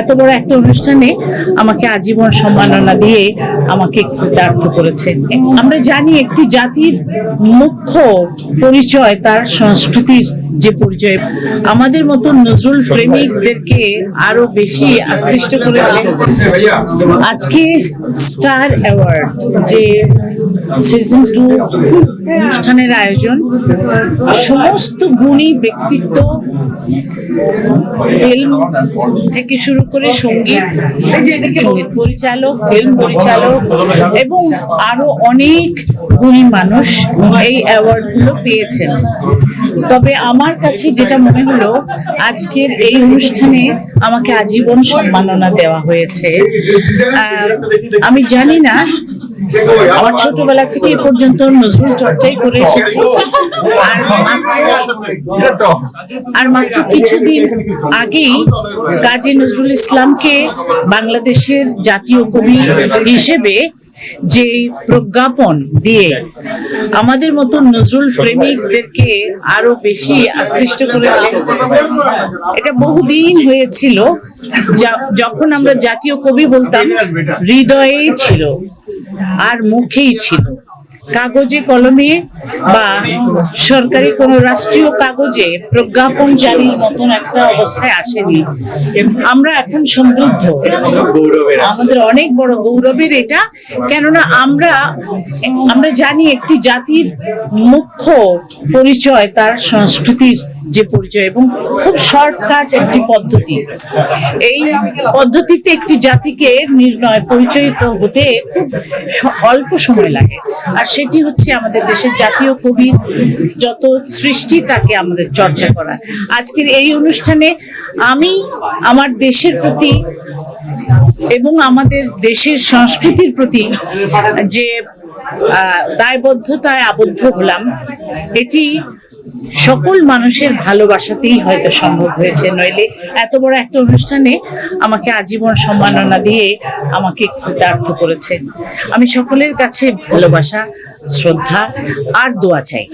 এত বড় একটা অনুষ্ঠানে আমাকে আজীবন সম্মাননা দিয়ে আমাকে কৃতার্থ করেছে। আমরা জানি একটি জাতির মুখ্য পরিচয় তার সংস্কৃতির যে পরিচয়। আমাদের মতো নজরুল প্রেমিকদেরকে আরও বেশি আকৃষ্ট করেছে। আজকে স্টার অ্যাওয়ার্ড যে সিজন টু অনুষ্ঠানের আয়োজন। সমস্ত গুণী ব্যক্তিত্ব ফিল্ম থেকে শুরু করে সংগীত সংগীত পরিচালক ফিল্ম পরিচালক এবং আরও অনেক গুণী মানুষ এই অ্যাওয়ার্ডগুলো পেয়েছেন। তবে আমার কাছে যেটা মনে হলো আজকের এই অনুষ্ঠানে আমাকে আজীবন সম্মাননা দেওয়া হয়েছে। আমি জানি না আমার ছোটবেলা থেকে এ পর্যন্ত নজরুল চর্চাই করে এসেছি। আর মাত্র কিছুদিন আগেই কাজী নজরুল ইসলামকে বাংলাদেশের জাতীয় কবি হিসেবে যে প্রজ্ঞাপন দিয়ে আমাদের মতো নজরুল প্রেমিকদেরকে আরও বেশি আকৃষ্ট করেছে। এটা বহুদিন হয়েছিল যখন আমরা জাতীয় কবি বলতাম, হৃদয়েই ছিল আর মুখেই ছিল। কাগজে কলমে বা সরকারি কোনো রাষ্ট্রীয় কাগজে প্রজ্ঞাপন জারির মতন একটা অবস্থায় আসেনি। আমরা এখন সমৃদ্ধ। আমাদের অনেক বড় গৌরবের এটা। কেননা আমরা আমরা জানি একটি জাতির মুখ্য পরিচয় তার সংস্কৃতির যে পরিচয় এবং খুব শর্টকাট একটি পদ্ধতি। এই পদ্ধতিতে একটি জাতিকে নির্ণয়, পরিচয়িত হতে খুব অল্প সময় লাগে। আর সেটি হচ্ছে আমাদের দেশের জাতীয় কবি যত সৃষ্টি তাকে আমাদের চর্চা করা। আজকের এই অনুষ্ঠানে আমি আমার দেশের প্রতি এবং আমাদের দেশের সংস্কৃতির প্রতি যে দায়বদ্ধতায় আবদ্ধ হলাম, এটি সকল মানুষের ভালোবাসাতেই হয়তো সম্ভব হয়েছে। নইলে এত বড় একটা অনুষ্ঠানে আমাকে আজীবন সম্মাননা দিয়ে আমাকে কৃতার্থ করেছে আমি সকলের কাছে ভালোবাসা, শ্রদ্ধা আর দোয়া চাই।